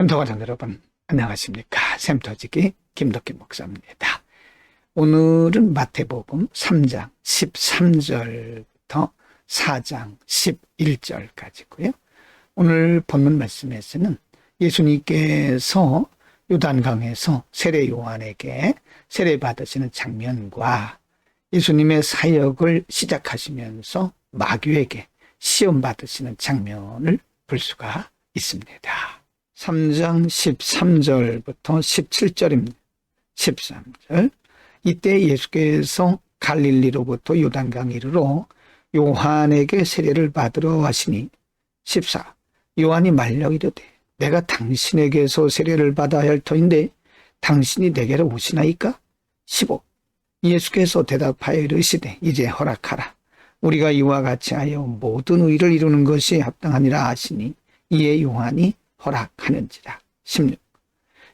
전도가정 여러분 안녕하십니까 샘터지기 김덕기 목사입니다. 오늘은 마태복음 3장 13절부터 4장 11절까지고요. 오늘 본문 말씀에서는 예수님께서 요단강에서 세례 요한에게 세례 받으시는 장면과 예수님의 사역을 시작하시면서 마귀에게 시험 받으시는 장면을 볼 수가 있습니다. 3장 13절부터 17절입니다. 13절. 이때 예수께서 갈릴리로부터 요단강 이르러 요한에게 세례를 받으러 하시니 14. 요한이 말려 이르되 내가 당신에게서 세례를 받아야 할 터인데 당신이 내게로 오시나이까? 15. 예수께서 대답하여 이르시되 이제 허락하라. 우리가 이와 같이 하여 모든 의를 이루는 것이 합당하니라 하시니 이에 요한이 허락하는지라. 16.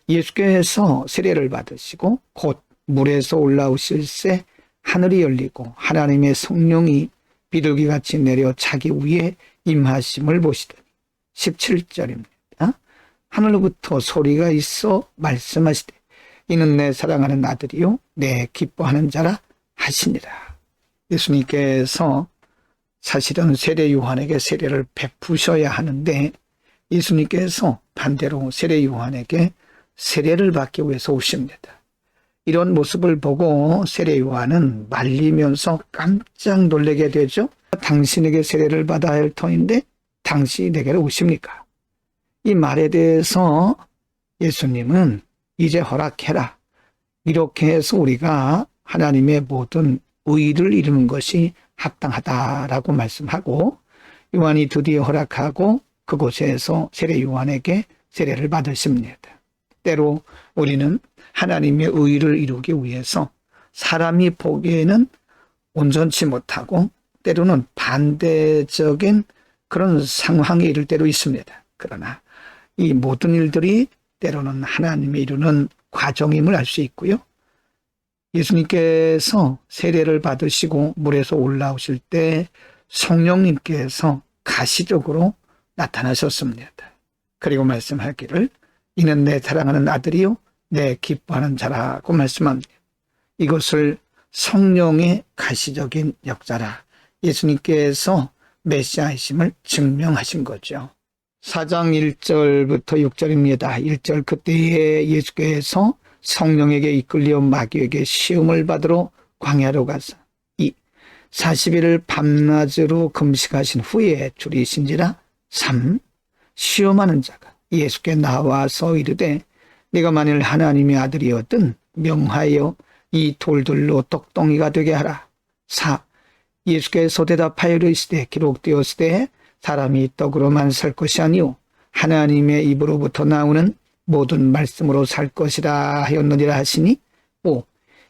예수께서 세례를 받으시고 곧 물에서 올라오실새 하늘이 열리고 하나님의 성령이 비둘기같이 내려 자기 위에 임하심을 보시더니 17절입니다. 하늘로부터 소리가 있어 말씀하시되 이는 내 사랑하는 아들이요 내 기뻐하는 자라 하시니라. 예수님께서 사실은 세례 요한에게 세례를 베푸셔야 하는데 예수님께서 반대로 세례 요한에게 세례를 받기 위해서 오십니다. 이런 모습을 보고 세례 요한은 말리면서 깜짝 놀라게 되죠. 당신에게 세례를 받아야 할 터인데 당신이 내게로 오십니까? 이 말에 대해서 예수님은 이제 허락해라. 이렇게 해서 우리가 하나님의 모든 의를 이루는 것이 합당하다라고 말씀하고 요한이 드디어 허락하고 그곳에서 세례 요한에게 세례를 받으십니다. 때로 우리는 하나님의 의를 이루기 위해서 사람이 보기에는 온전치 못하고 때로는 반대적인 그런 상황에 이를 때도 있습니다. 그러나 이 모든 일들이 때로는 하나님이 이루는 과정임을 알 수 있고요. 예수님께서 세례를 받으시고 물에서 올라오실 때 성령님께서 가시적으로 나타나셨습니다. 그리고 말씀하기를 이는 내 사랑하는 아들이요 내 기뻐하는 자라고 말씀합니다. 이것을 성령의 가시적인 역사라 예수님께서 메시아이심을 증명하신 거죠. 4장 1절부터 6절입니다. 1절 그때에 예수께서 성령에게 이끌려 마귀에게 시험을 받으러 광야로 가서 이 40일을 밤낮으로 금식하신 후에 줄이신지라 3. 시험하는 자가 예수께 나와서 이르되 네가 만일 하나님의 아들이었든 명하여 이 돌들로 떡덩이가 되게 하라. 4. 예수께서 대답하여 이르시되 기록되었으되 사람이 떡으로만 살 것이 아니요 하나님의 입으로부터 나오는 모든 말씀으로 살 것이라 하였느니라 하시니 5.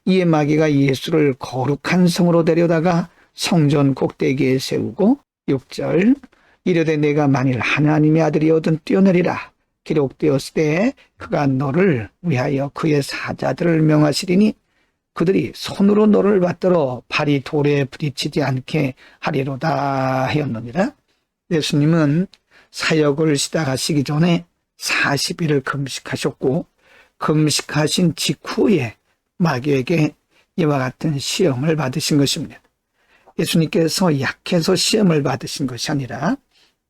이에 마귀가 예수를 거룩한 성으로 데려다가 성전 꼭대기에 세우고 6절 이르되 내가 만일 하나님의 아들이어든 뛰어내리라 기록되었을 때 그가 너를 위하여 그의 사자들을 명하시리니 그들이 손으로 너를 받들어 발이 돌에 부딪히지 않게 하리로다 하였느니라 예수님은 사역을 시작하시기 전에 40일을 금식하셨고 금식하신 직후에 마귀에게 이와 같은 시험을 받으신 것입니다. 예수님께서 약해서 시험을 받으신 것이 아니라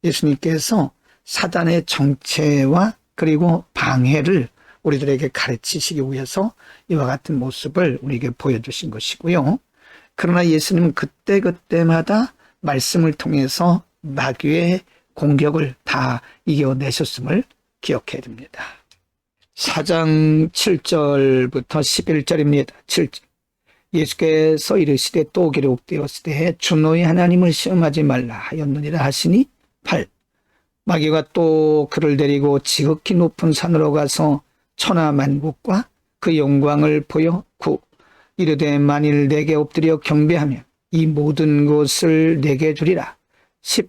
예수님께서 사단의 정체와 그리고 방해를 우리들에게 가르치시기 위해서 이와 같은 모습을 우리에게 보여주신 것이고요. 그러나 예수님은 그때그때마다 말씀을 통해서 마귀의 공격을 다 이겨내셨음을 기억해야 됩니다. 4장 7절부터 11절입니다. 7절. 예수께서 이르시되 또 기록되었을 때 주노의 하나님을 시험하지 말라 하였느니라 하시니 8. 마귀가 또 그를 데리고 지극히 높은 산으로 가서 천하만국과 그 영광을 보여 9. 이르되 만일 내게 엎드려 경배하면 이 모든 것을 내게 주리라. 10.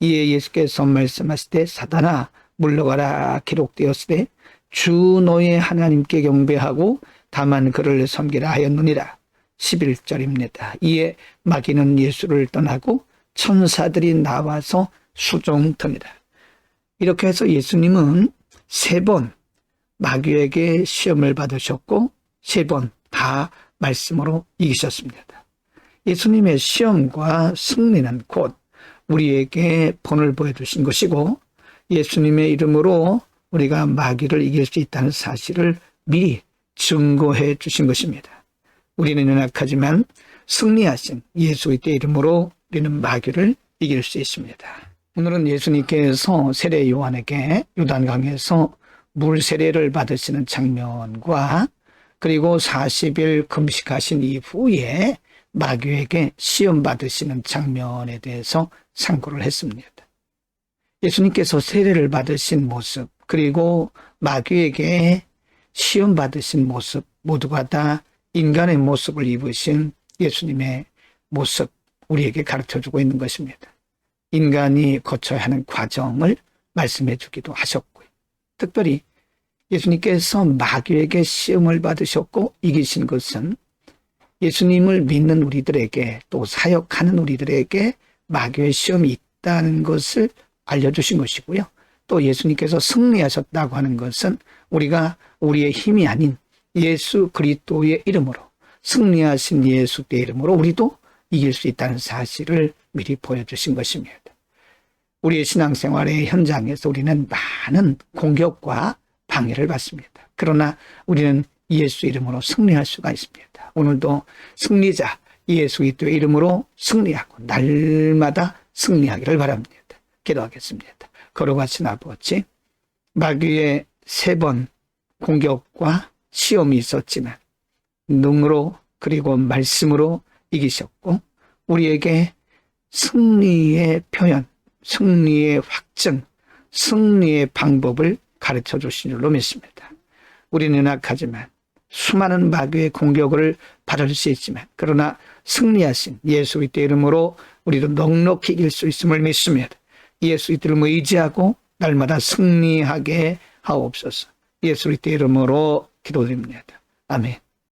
이에 예수께서 말씀하시되 사단아 물러가라 기록되었으되 주 너의 하나님께 경배하고 다만 그를 섬기라 하였느니라. 11절입니다. 이에 마귀는 예수를 떠나고 천사들이 나와서 수종드니라. 이렇게 해서 예수님은 세 번 마귀에게 시험을 받으셨고 세 번 다 말씀으로 이기셨습니다. 예수님의 시험과 승리는 곧 우리에게 본을 보여주신 것이고 예수님의 이름으로 우리가 마귀를 이길 수 있다는 사실을 미리 증거해 주신 것입니다. 우리는 연약하지만 승리하신 예수 그리스도의 이름으로 우리는 마귀를 이길 수 있습니다. 오늘은 예수님께서 세례 요한에게 요단강에서 물 세례를 받으시는 장면과 그리고 40일 금식하신 이후에 마귀에게 시험 받으시는 장면에 대해서 상고를 했습니다. 예수님께서 세례를 받으신 모습 그리고 마귀에게 시험 받으신 모습 모두가 다 인간의 모습을 입으신 예수님의 모습 우리에게 가르쳐 주고 있는 것입니다. 인간이 거쳐야 하는 과정을 말씀해 주기도 하셨고요. 특별히 예수님께서 마귀에게 시험을 받으셨고 이기신 것은 예수님을 믿는 우리들에게 또 사역하는 우리들에게 마귀의 시험이 있다는 것을 알려주신 것이고요. 또 예수님께서 승리하셨다고 하는 것은 우리가 우리의 힘이 아닌 예수 그리스도의 이름으로 승리하신 예수의 이름으로 우리도 이길 수 있다는 사실을 미리 보여주신 것입니다. 우리의 신앙생활의 현장에서 우리는 많은 공격과 방해를 받습니다. 그러나 우리는 예수 이름으로 승리할 수가 있습니다. 오늘도 승리자 예수 그리스도의 이름으로 승리하고 날마다 승리하기를 바랍니다. 기도하겠습니다. 걸어가신 아버지, 마귀의 세 번 공격과 시험이 있었지만 능으로 그리고 말씀으로 이기셨고 우리에게 승리의 표현, 승리의 확증, 승리의 방법을 가르쳐 주신 줄로 믿습니다. 우리는 악하지만 수많은 마귀의 공격을 받을 수 있지만 그러나 승리하신 예수 그리스도 이름으로 우리도 넉넉히 이길 수 있음을 믿습니다. 예수 이름을 의지하고 날마다 승리하게 하옵소서. 예수 그리스도 이름으로 기도드립니다. 아멘.